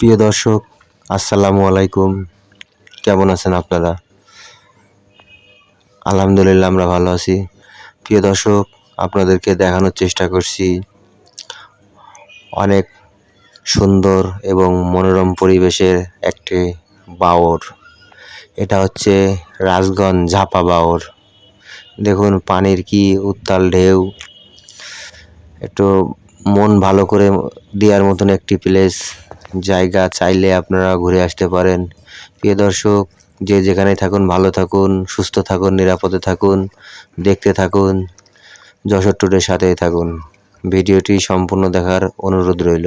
প্রিয় দর্শক, আসসালামু আলাইকুম। কেমন আছেন আপনারা? আলহামদুলিল্লাহ, আমরা ভালো আছি। প্রিয় দর্শক, আপনাদেরকে দেখানোর চেষ্টা করছি অনেক সুন্দর এবং মনোরম পরিবেশের একটি বাওর। এটা হচ্ছে রাজগঞ্জ ঝাপা বাওর। দেখুন, পানির কি উত্তাল ঢেউ। একটু মন ভালো করে দেওয়ার মতন একটি প্লেস জায়গা চাইলে আপনারা ঘুরে আসতে পারেন। প্রিয় দর্শক, যে যেখানে থাকুন, ভালো থাকুন, সুস্থ থাকুন, নিরাপদে থাকুন, দেখতে থাকুন, যশোর টুডের সাথেই থাকুন। ভিডিওটি সম্পূর্ণ দেখার অনুরোধ রইল।